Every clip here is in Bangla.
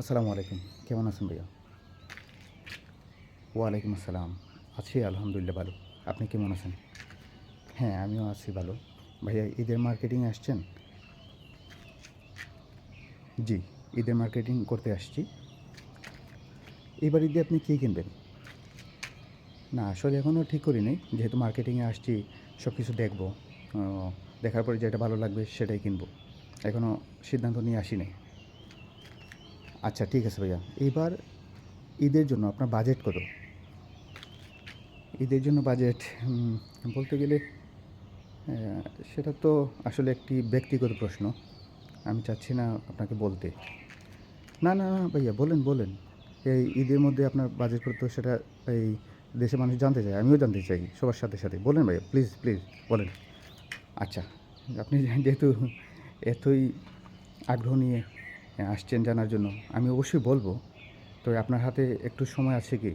আসসালামু আলাইকুম। কেমন আছেন ভাইয়া? ওয়ালাইকুম আসসালাম। আছি আলহামদুলিল্লাহ ভালো। আপনি কেমন আছেন? হ্যাঁ আমিও আছি ভালো। ভাইয়া, ঈদের মার্কেটিংয়ে আসছেন? জি, ঈদের মার্কেটিং করতে আসছি। এবার ঈদে আপনি কী কিনবেন? না, আসলে এখনও ঠিক করিনি যেহেতু মার্কেটিংয়ে আসছি সব কিছু দেখব দেখার পরে যেটা ভালো লাগবে সেটাই কিনবো। এখনও সিদ্ধান্ত নিয়ে আসি আসিনি আচ্ছা ঠিক আছে ভাইয়া। এবার ঈদের জন্য আপনার বাজেট কত? ঈদের জন্য বাজেট বলতে গেলে সেটা তো আসলে একটি ব্যক্তিগত প্রশ্ন। আমি চাচ্ছি না আপনাকে বলতে। না না না, ভাইয়া, বলেন বলেন। এই ঈদের মধ্যে আপনার বাজেট কত, সেটা এই দেশের মানুষ জানতে চায়, আমিও জানতে চাই সবার সাথে সাথে। বলেন ভাইয়া প্লিজ প্লিজ বলেন। আচ্ছা আপনি যেহেতু এতই আগ্রহ নিয়ে আসছেন জানার জন্য। আমি অবশ্যই বলব, তবে আপনার হাতে একটু সময় আছে কি?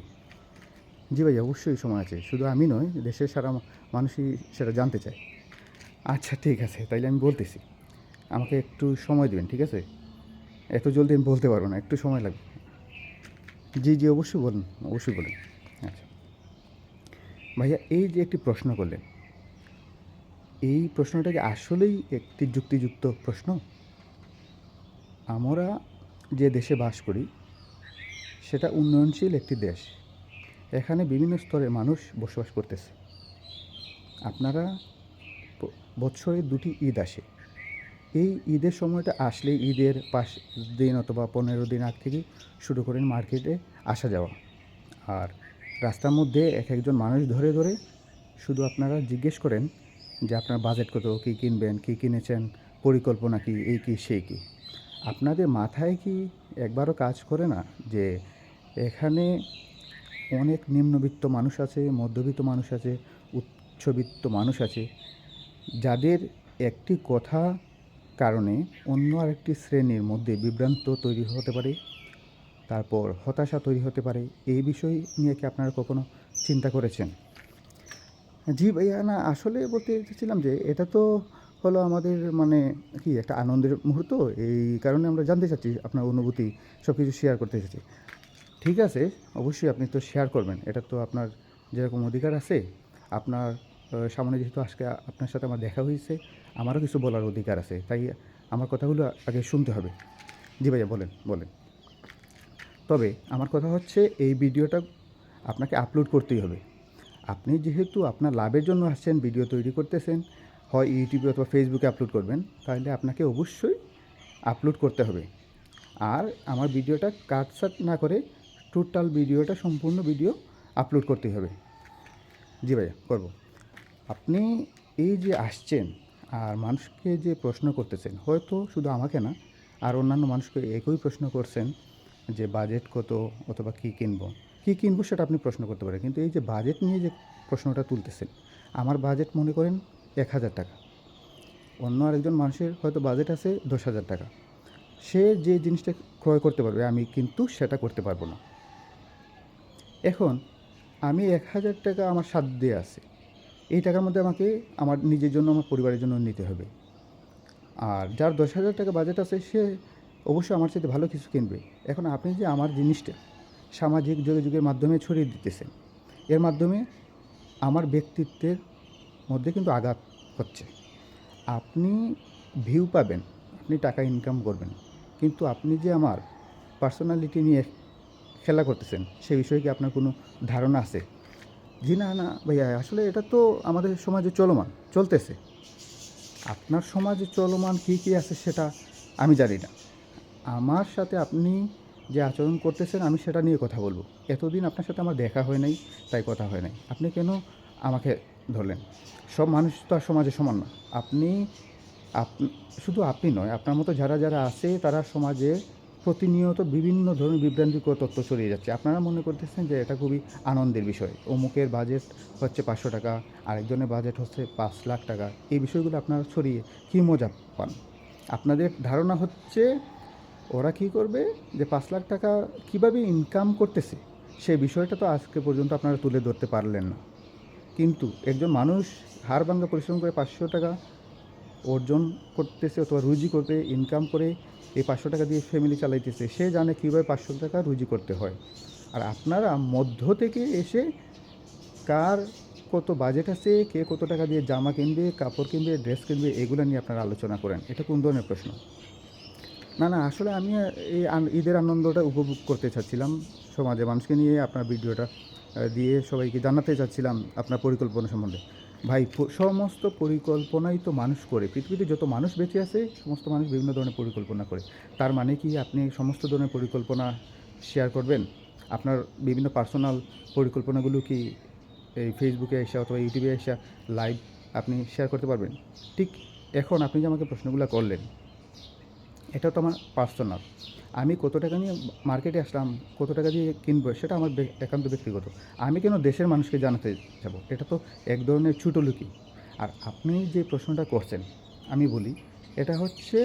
জি ভাই, অবশ্যই সময় আছে। শুধু আমি নয়, দেশের সারা মানুষই সেটা জানতে চায়। আচ্ছা ঠিক আছে, তাইলে আমি বলতেছি। আমাকে একটু সময় দেবেন, ঠিক আছে? এত জলদি আমি বলতে পারব না, একটু সময় লাগবে। জি জি, অবশ্যই বলুন অবশ্যই বলুন। আচ্ছা। ভাইয়া, এই যে একটি প্রশ্ন করলেন, এই প্রশ্নটা কি আসলেই একটি যুক্তিযুক্ত প্রশ্ন? আমরা যে দেশে বাস করি, সেটা উন্নয়নশীল একটি দেশ। এখানে বিভিন্ন স্তরের মানুষ বসবাস করতেছে। আপনারা ব- বছরে দুটি ঈদ আসে। এই ঈদের সময়টা আসলে ঈদের পাঁচ দিন অথবা পনেরো দিন আগ থেকে শুরু করেন মার্কেটে আসা যাওয়া। আর রাস্তার মধ্যে এক একজন মানুষ ধরে ধরে শুধু আপনারা জিজ্ঞেস করেন যে আপনার বাজেট কত, কী কিনবেন, কী কিনেছেন, পরিকল্পনা কী, এই কী, সেই কী। আপনাদের মাথায় কি একবারও কাজ করে না যে এখানে অনেক নিম্নবিত্ত মানুষ আছে, মধ্যবিত্ত মানুষ আছে, উচ্চবিত্ত মানুষ আছে, যাদের একটি কথা কারণে অন্য আরেকটি শ্রেণির মধ্যে বিভ্রান্ত তৈরি হতে পারে, তারপর হতাশা তৈরি হতে পারে এই বিষয় নিয়ে কি আপনারা কখনো চিন্তা করেছেন? জি ভাইয়া, না, আসলে বলতে চাচ্ছিলাম যে এটা তো হলো আমাদের মানে কি একটা আনন্দের মুহূর্ত। এই কারণে আমরা জানতে চাচ্ছি, আপনার অনুভূতি সব কিছু শেয়ার করতে চাচ্ছি ঠিক আছে, অবশ্যই আপনি তো শেয়ার করবেন। এটা তো আপনার যেরকম অধিকার আছে, আপনার সামনে যেহেতু আজকে আপনার সাথে আমার দেখা হয়েছে, আমারও কিছু বলার অধিকার আছে। তাই আমার কথাগুলো আগে শুনতে হবে। জি ভাইয়া, বলেন বলেন। তবে আমার কথা হচ্ছে, এই ভিডিওটা আপনাকে আপলোড করতেই হবে। আপনি যেহেতু আপনার লাভের জন্য আসছেন ভিডিও তৈরি করতেছেন হয় ইউটিউবে অথবা ফেসবুকে আপলোড করবেন, তাহলে আপনাকে অবশ্যই আপলোড করতে হবে। আর আমার ভিডিওটা কাটসাট না করে টোটাল ভিডিওটা সম্পূর্ণ ভিডিও আপলোড করতেই হবে। জি ভাইয়া, করব। আপনি এই যে আসছেন আর মানুষকে যে প্রশ্ন করতেছেন, হয়তো শুধু আমাকে না, আর অন্যান্য মানুষকে একই প্রশ্ন করছেন যে বাজেট কত অথবা কী কিনবো। কী কিনবো সেটা আপনি প্রশ্ন করতে পারেন, কিন্তু এই যে বাজেট নিয়ে যে প্রশ্নটা তুলতেছেন, আমার বাজেট মনে করেন এক হাজার টাকা। অন্য আরেকজন মানুষের হয়তো বাজেট আছে দশ হাজার টাকা। সে যে জিনিসটা ক্রয় করতে পারবে, আমি কিন্তু সেটা করতে পারব না। এখন আমি এক হাজার টাকা আমার সাধ্যে আছে। এই টাকার মধ্যে আমাকে আমার নিজের জন্য, আমার পরিবারের জন্য নিতে হবে। আর যার দশ হাজার টাকা বাজেট আছে, সে অবশ্যই আমার সাথে ভালো কিছু কিনবে। এখন আপনি যে আমার জিনিসটা সামাজিক যোগাযোগের মাধ্যমে ছড়িয়ে দিতেছেন, এর মাধ্যমে আমার ব্যক্তিত্বের মধ্যে কিন্তু আঘাত হচ্ছে। আপনি ভিউ পাবেন, আপনি টাকা ইনকাম করবেন। কিন্তু আপনি যে আমার পার্সোনালিটি নিয়ে খেলা করতেছেন, সে বিষয়ে কি আপনার কোনো ধারণা আছে? জি না না, ভাইয়া, আসলে এটা তো আমাদের সমাজে চলমান, চলতেছে। আপনার সমাজে চলমান কী কী আছে সেটা আমি জানি না। আমার সাথে আপনি যে আচরণ করতেছেন, আমি সেটা নিয়ে কথা বলব। এতদিন আপনার সাথে আমার দেখা হয় নাই, তাই কথা হয় নাই। আপনি কেন আমাকে ধরলেন। সব মানুষ তো আর সমাজে সমান না। আপনি, আপ- শুধু আপনি নয়, আপনার মতো যারা যারা আছে তারা সমাজে প্রতিনিয়ত বিভিন্ন ধরনের বিভ্রান্তিকর তথ্য ছড়িয়ে যাচ্ছে। আপনারা মনে করতেছেন যে এটা খুবই আনন্দের বিষয়। অমুকের বাজেট হচ্ছে পাঁচশো টাকা, আরেকজনের বাজেট হচ্ছে পাঁচ লাখ টাকা। এই বিষয়গুলো আপনারা ছড়িয়ে কী মজা পান? আপনাদের ধারণা হচ্ছে ওরা কী করবে যে পাঁচ লাখ টাকা কীভাবে ইনকাম করতেছে? সেই বিষয়টা তো আজকে পর্যন্ত আপনারা তুলে ধরতে পারলেন না। কিন্তু একজন মানুষ হাড় ভাঙ্গা পরিশ্রম করে পাঁচশো টাকা অর্জন করতেছে অথবা রুজি করতে ইনকাম করে এই পাঁচশো টাকা দিয়ে ফ্যামিলি চালাইতেছে, সে জানে কীভাবে পাঁচশো টাকা রুজি করতে হয়। আর আপনারা মধ্য থেকে এসে কার কত বাজেট আছে, কে কত টাকা দিয়ে জামা কিনবে, কাপড় কিনবে ড্রেস কিনবে, এগুলো নিয়ে আপনারা আলোচনা করেন। এটা কোন ধরনের প্রশ্ন? না না, আসলে আমি এই ঈদের আনন্দটা উপভোগ করতে চাচ্ছিলাম সমাজে। মানুষকে নিয়ে আপনার ভিডিওটা দিয়ে সবাইকে জানাতে চাচ্ছিলাম আপনার পরিকল্পনা সম্বন্ধে। ভাই সমস্ত পরিকল্পনাই তো মানুষ করে। পৃথিবীতে যত মানুষ বেঁচে আছে, সমস্ত মানুষ বিভিন্ন ধরনের পরিকল্পনা করে। তার মানে কি আপনি সমস্ত ধরনের পরিকল্পনা শেয়ার করবেন? আপনার বিভিন্ন পার্সোনাল পরিকল্পনাগুলো কি এই ফেসবুকে এসে অথবা ইউটিউবে এসে লাইভ আপনি শেয়ার করতে পারবেন? ঠিক এখন আপনি যে আমাকে প্রশ্নগুলো করলেন এটা তো আমার পার্সোনাল আমি কত টাকা নিয়ে মার্কেটে আসলাম, কত টাকা দিয়ে কিনবো, সেটা আমার একান্ত ব্যক্তিগত। আমি কেন দেশের মানুষকে জানাতে যাব? এটা তো এক ধরনের ছুটোলুকি আর আপনি যে প্রশ্নটা করছেন, আমি বলি, এটা হচ্ছে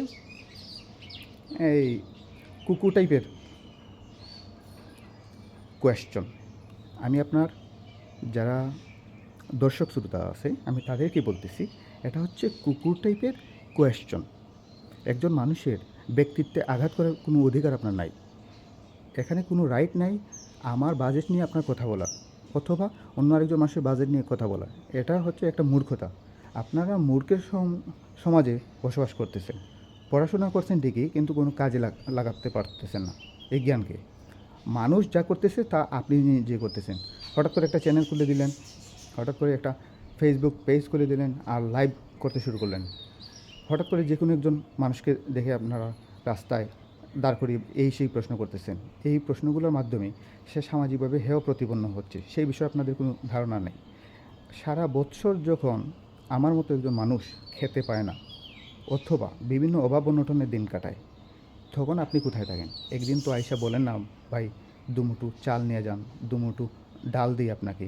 এই কুকুর টাইপের কোয়েশ্চন আমি আপনার যারা দর্শক শ্রোতা আছে, আমি তাদেরকে বলতেছি, এটা হচ্ছে কুকুর টাইপের কোয়েশ্চন একজন মানুষের ব্যক্তিত্বে আঘাত করার কোনো অধিকার আপনার নাই। এখানে কোনো রাইট নাই। আমার বাজেট নিয়ে আপনার কথা বলা অথবা অন্য আরেকজন মানুষের বাজেট নিয়ে কথা বলা। এটা হচ্ছে একটা মূর্খতা। আপনারা মূর্খের সম- সমাজে বসবাস করতেছেন। পড়াশোনা করছেন ঠিকই, কিন্তু কোনো কাজে লাগ- লাগাতে পারতেছেন না এই জ্ঞানকে। মানুষ যা করতেছে তা আপনি নিজে করতেছেন। হঠাৎ করে একটা চ্যানেল খুলে দিলেন। হঠাৎ করে একটা ফেসবুক পেজ খুলে দিলেন আর লাইভ করতে শুরু করলেন। হঠাৎ করে যে কোনো একজন মানুষকে দেখে আপনারা রাস্তায় দাঁড় করিয়ে এই সেই প্রশ্ন করতেছেন। এই প্রশ্নগুলোর মাধ্যমে সে সামাজিকভাবে হেয় প্রতিপন্ন হচ্ছে, সেই বিষয়ে আপনাদের কোনো ধারণা নেই। সারা বৎসর যখন আমার মতো একজন মানুষ খেতে পায় না, অথবা বিভিন্ন অভাব অনটনের দিন কাটায়, তখন আপনি কোথায় থাকেন? একদিন তো আয়সা বলেন না, ভাই দুমুটু চাল নিয়ে যান দুমুটু ডাল দিই আপনাকে।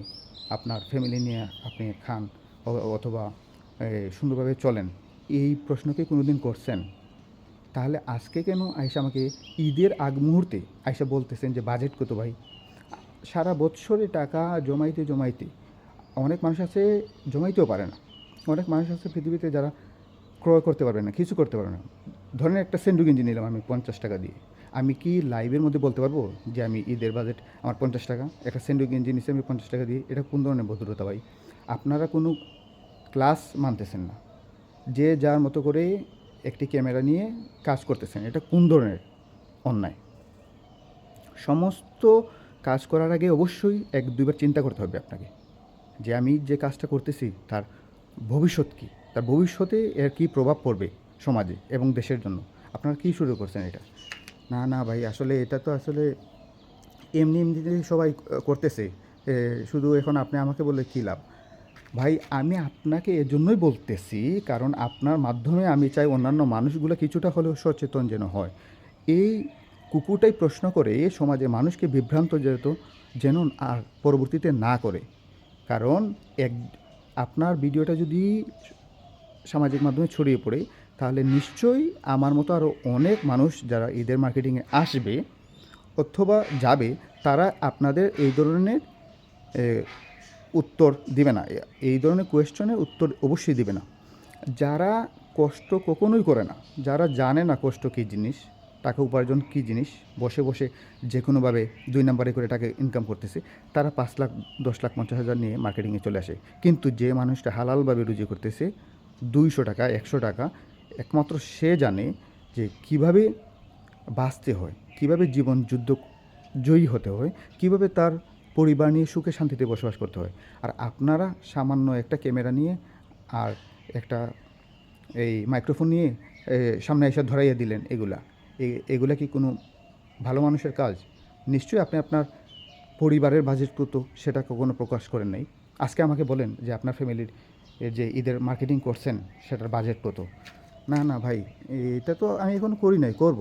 আপনার ফ্যামিলি নিয়ে আপনি খান অথবা সুন্দরভাবে চলেন। এই প্রশ্নকে কোনোদিন করছেন? তাহলে আজকে কেন আয়সা আমাকে ঈদের আগ মুহূর্তে আয়সা বলতেছেন যে বাজেট কত ভাই? সারা বৎসরে টাকা জমাইতে জমাইতে অনেক মানুষ আছে জমাইতেও পারে না। অনেক মানুষ আছে পৃথিবীতে যারা ক্রয় করতে পারবে না, কিছু করতে পারবে না। ধরেন একটা সেন্ডু গেঞ্জি নিলাম আমি পঞ্চাশ টাকা দিয়ে। আমি কি লাইভের মধ্যে বলতে পারব যে আমি ঈদের বাজেট আমার পঞ্চাশ টাকা? একটা সেন্ডু গেঞ্জি নিচ্ছি আমি পঞ্চাশ টাকা দিয়ে। এটা কোন ধরনের ভদ্রতা ভাই? আপনারা কোনো ক্লাস মানতেছেন না। যে যার মতো করে একটি ক্যামেরা নিয়ে কাজ করতেছেন। এটা কোন ধরনের অন্যায়? সমস্ত কাজ করার আগে অবশ্যই এক দুইবার চিন্তা করতে হবে আপনাকে, যে আমি যে কাজটা করতেছি তার ভবিষ্যৎ কী? তার ভবিষ্যতে এর কী প্রভাব পড়বে সমাজে এবং দেশের জন্য? আপনারা কী শুরু করছেন এটা? না না ভাই, আসলে এটা তো আসলে এমনি এমনিতেই সবাই করতেছে। শুধু এখন আপনি আমাকে বলে কী লাভ? ভাই, আমি আপনাকে এজন্যই বলতেছি, কারণ আপনার মাধ্যমে আমি চাই অন্যান্য মানুষগুলো কিছুটা হলেও সচেতন যেন হয়। এই কুকুরটাই প্রশ্ন করে সমাজে মানুষকে বিভ্রান্ত যেত, যেন আর পরবর্তীতে না করে। কারণ এক, আপনার ভিডিওটা যদি সামাজিক মাধ্যমে ছড়িয়ে পড়ে, তাহলে নিশ্চয়ই আমার মতো আরও অনেক মানুষ যারা ঈদের মার্কেটিংয়ে আসবে, অথবা যাবে, তারা আপনাদের এই ধরনের উত্তর দিবে না। এই ধরনের কোয়েশ্চনের উত্তর অবশ্যই দিবে না। যারা কষ্ট কখনোই করে না, যারা জানে না কষ্ট কী জিনিস টাকা উপার্জন কী জিনিস, বসে বসে যে কোনোভাবে দুই নাম্বারে করে টাকা ইনকাম করতেছে, তারা পাঁচ লাখ, দশ লাখ, পঞ্চাশ হাজার নিয়ে মার্কেটিংয়ে চলে আসে। কিন্তু যে মানুষটা হালালভাবে রুজি করতেছে, দুইশো টাকা, একশো টাকা, একমাত্র সে জানে যে কীভাবে বাঁচতে হয়, কীভাবে জীবন যুদ্ধ জয়ী হতে হয়, কীভাবে তার পরিবার নিয়ে সুখে শান্তিতে বসবাস করতে হয়। আর আপনারা সামান্য একটা ক্যামেরা নিয়ে আর একটা এই মাইক্রোফোন নিয়ে সামনে এসে ধরাইয়া দিলেন এগুলা। এগুলা কি কোনো ভালো মানুষের কাজ? নিশ্চয়ই আপনি আপনার পরিবারের বাজেট কত সেটা কখনো প্রকাশ করেন নাই। আজকে আমাকে বলেন যে আপনার ফ্যামিলির যে ঈদের মার্কেটিং করছেন সেটার বাজেট কত। না না ভাই, এটা তো আমি এখন করি নাই, করব।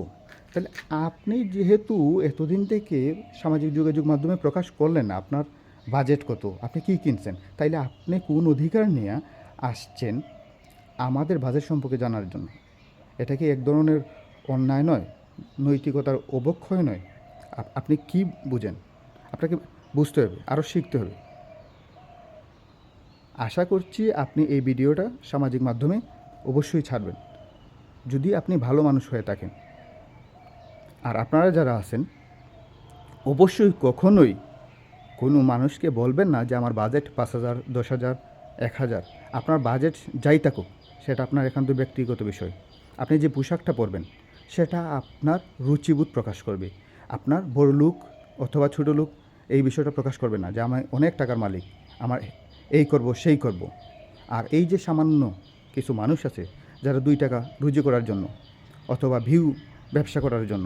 তাহলে আপনি যেহেতু এতদিন থেকে সামাজিক যোগাযোগ মাধ্যমে প্রকাশ করলেন আপনার বাজেট কত? আপনি কি কিনছেন? তাইলে আপনি কোন অধিকার নিয়ে আসছেন আমাদের বাজেট সম্পর্কে জানার জন্য? এটা কি এক ধরনের অন্যায় নয়? নৈতিকতার অবক্ষয় নয়? আপনি কি বুঝেন? আপনাকে বুঝতে হবে আরও শিখতে হবে। আশা করছি আপনি এই ভিডিওটা সামাজিক মাধ্যমে অবশ্যই ছাড়বেন। যদি আপনি ভালো মানুষ হয়ে থাকেন আর আপনারা যারা আছেন, অবশ্যই কখনোই কোনো মানুষকে বলবেন না যে আমার বাজেট পাঁচ হাজার, দশ হাজার, এক হাজার। আপনার বাজেট যাই থাকুক, সেটা আপনার একান্ত ব্যক্তিগত বিষয়। আপনি যে পোশাকটা পরবেন, সেটা আপনার রুচিবোধ প্রকাশ করবে। আপনার বড় লোক অথবা ছোটো লোক, এই বিষয়টা প্রকাশ করবে না যে আমি অনেক টাকার মালিক, আমার এই করব, সেই করব। আর এই যে সামান্য কিছু মানুষ আছে, যারা দুই টাকা রুজি করার জন্য অথবা ভিউ ব্যবসা করার জন্য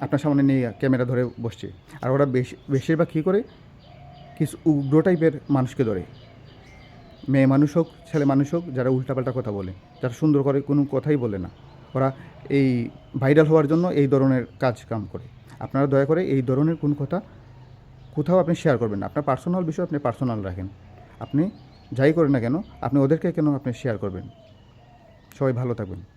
আপনার সামনে নিয়ে ক্যামেরা ধরে বসছে। আর ওরা বেশি, বেশিরভাগ কী করে? কিছু উগ্র টাইপের মানুষকে ধরে। মেয়ে মানুষ হোক, ছেলে মানুষ হোক, যারা উল্টাপাল্টা কথা বলে। যারা সুন্দর করে কোনো কথাই বলে না। ওরা এই ভাইরাল হওয়ার জন্য এই ধরনের কাজ কাম করে। আপনারা দয়া করে এই ধরনের কোন কথা কোথাও আপনি শেয়ার করবেন না। আপনার পার্সোনাল বিষয় আপনি পার্সোনাল রাখেন। আপনি যাই করেন না কেন, আপনি ওদেরকে কেন আপনি শেয়ার করবেন? সবাই ভালো থাকবেন।